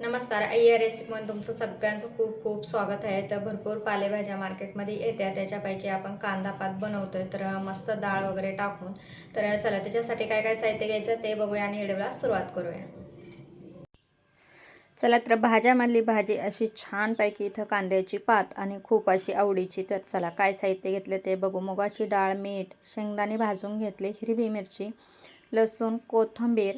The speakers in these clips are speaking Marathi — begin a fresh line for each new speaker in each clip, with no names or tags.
नमस्कार आई या रेसिपीमध्ये तुमचं सगळ्यांचं खूप खूप स्वागत आहे. तर भरपूर पालेभाज्या मार्केटमध्ये येत्या. त्याच्यापैकी आपण कांदा पात बनवतोय. तर मस्त डाळ वगैरे टाकून. तर चला त्याच्यासाठी काय काय साहित्य घ्यायचं ते बघूया आणि व्हिडिओला सुरुवात करूया. चला तर भाज्यामधली भाजी अशी छानपैकी इथं कांद्याची पात आणि खूप अशी आवडीची. तर चला काय साहित्य घेतले ते बघू. मुगाची डाळ मीठ शेंगदाणे भाजून घेतले हिरवी मिरची लसूण कोथिंबीर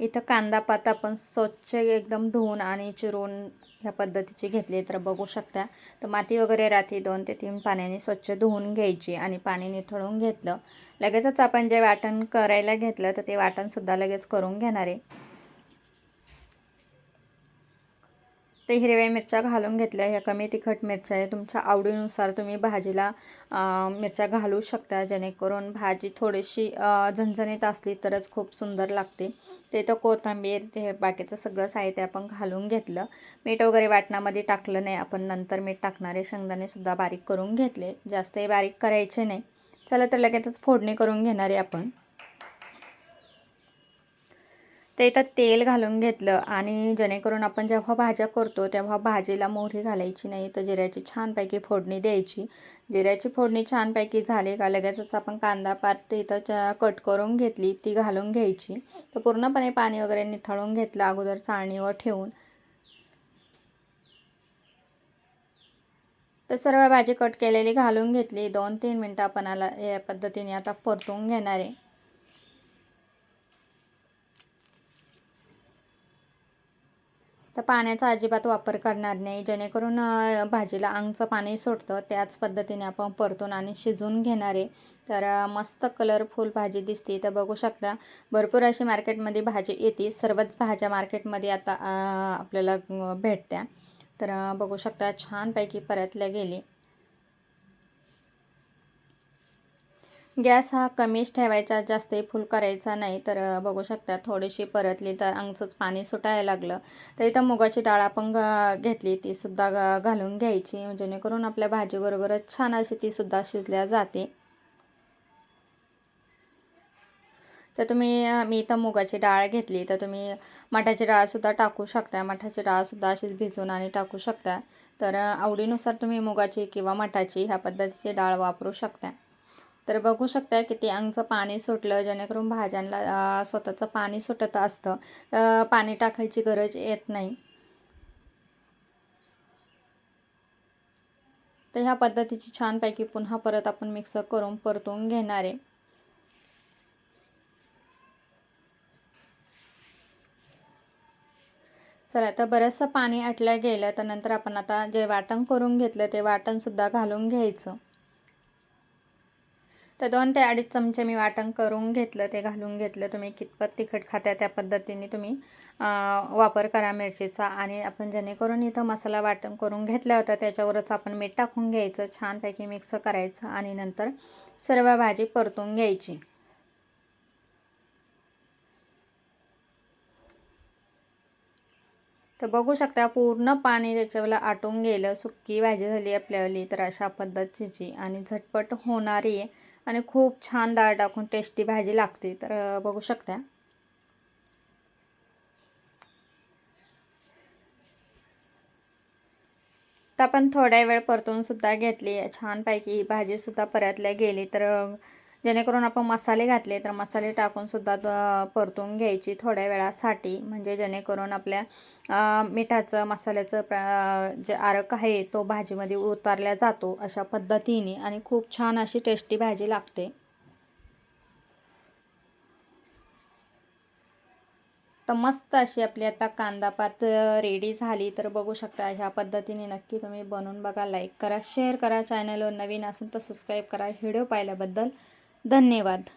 इथं कांदा पात आपण स्वच्छ एकदम धुवून आणि चिरून ह्या पद्धतीची घेतली तर बघू शकता. तर माती वगैरे राहते दोन ते तीन पाण्याने स्वच्छ धुवून घ्यायची आणि पाणी निथळून घेतलं. लगेचच आपण जे वाटण करायला घेतलं तर ते वाटणसुद्धा लगेच करून घेणार. आहे ते हिरव्या मिरच्या घालून घेतल्या ह्या कमी तिखट मिरच्या आहे. तुमच्या आवडीनुसार तुम्ही भाजीला मिरच्या घालू शकता जेणेकरून भाजी थोडीशी झणझणीत असली तरच खूप सुंदर लागते. ते तर कोथिंबीर ते बाकीचं सगळं साहित्य आपण घालून घेतलं. मीठ वगैरे वाटणामध्ये टाकलं नाही. आपण नंतर मीठ टाकणारे शेंगदाणेसुद्धा बारीक करून घेतले. जास्तही बारीक करायचे नाही. चला तर लगेचच फोडणी करून घेणारे आपण. ते इथं तेल घालून घेतलं आणि जेणेकरून आपण जेव्हा भाज्या करतो तेव्हा भाजीला मोहरी घालायची नाही तर जिऱ्याची छानपैकी फोडणी द्यायची. जिऱ्याची फोडणी छानपैकी झाली का लगेचच आपण कांदा पात इथं कट करून घेतली ती घालून घ्यायची. तर पूर्णपणे पाणी वगैरे निथळून घेतलं अगोदर चाळणीवर ठेवून. तर सर्व भाजी कट केलेली घालून घेतली. दोन तीन मिनटं आपण आला या पद्धतीने आता परतून घेणार आहे. तर पाण्याचा अजिबात वापर करणार नाही. जेणेकरून भाजीला अंगचं पाणी सुटतं त्याच पद्धतीने आपण परतून आणि शिजवून घेणार आहे. तर मस्त कलरफुल भाजी दिसते. तर बघू शकता भरपूर अशी मार्केटमध्ये भाजी येते. सर्वच भाज्या मार्केटमध्ये आता आपल्याला भेटत्या. तर बघू शकता छानपैकी परतल्या गेली. गॅस हा कमीच ठेवायचा जास्तही फुल करायचा नाही. तर बघू शकता थोडीशी परतली तर अंगचंच पाणी सुटायला लागलं. तर इथं मुगाची डाळ आपण घेतली तीसुद्धा घालून घ्यायची. जेणेकरून आपल्या भाजीबरोबरच छान अशी तीसुद्धा शिजल्या जाते. तर तुम्ही मी इथं मुगाची डाळ घेतली. तर तुम्ही मठाची डाळसुद्धा टाकू शकता. मठाची डाळसुद्धा अशीच भिजवून आणि टाकू शकता. तर आवडीनुसार तुम्ही मुगाची किंवा मठाची ह्या पद्धतीची डाळ वापरू शकता. तर बघू शकता किती अंगचं पाणी सुटलं जेणेकरून भाज्यांना स्वतःचं पाणी सुटत असतं. पाणी टाकायची गरज येत नाही. तर ह्या पद्धतीची छानपैकी पुन्हा परत आपण मिक्स करून परतून घेणार आहे. चला तर बरंचसं पाणी आटलं गेलं तर नंतर आपण आता जे वाटण करून घेतलं ते वाटणसुद्धा घालून घ्यायचं. तर दोन ते अडीच चमचे मी वाटण करून घेतलं ते घालून घेतलं. तुम्ही कितपत तिखट खात्या त्या पद्धतीने तुम्ही वापर करा मिरचीचा. आणि आपण जेणेकरून इथं मसाला वाटण करून घेतला होता त्याच्यावरच आपण मीठ टाकून घ्यायचं छानपैकी मिक्स करायचं आणि नंतर सर्व भाजी परतून घ्यायची. तर बघू शकता पूर्ण पाणी त्याच्यावर आटून गेलं सुक्की भाजी झाली आपल्यावली तर अशा पद्धतीची. आणि झटपट होणारी आहे आणि खूप छान डाळ टाकून टेस्टी भाजी लागते. तर बघू शकता. तर आपण थोड्या वेळ परतून सुद्धा घेतली. छानपैकी भाजीसुद्धा परतल्या गेली. तर जेणेकरून आपण मसाले घातले तर मसाले टाकून सुद्धा परतून घ्यायची थोड्या वेळासाठी. म्हणजे जेणेकरून आपल्या मिठाचं मसाल्याचं जे आरक आहे तो भाजीमध्ये उतारला जातो अशा पद्धतीने. आणि खूप छान अशी टेस्टी भाजी लागते. तर मस्त अशी आपली आता कांदापात रेडी झाली तर बघू शकता ह्या पद्धतीने नक्की तुम्ही बनवून बघा लाईक करा शेअर करा. चॅनलवर नवीन असेल तर सबस्क्राईब करा. व्हिडिओ पाहिल्याबद्दल धन्यवाद.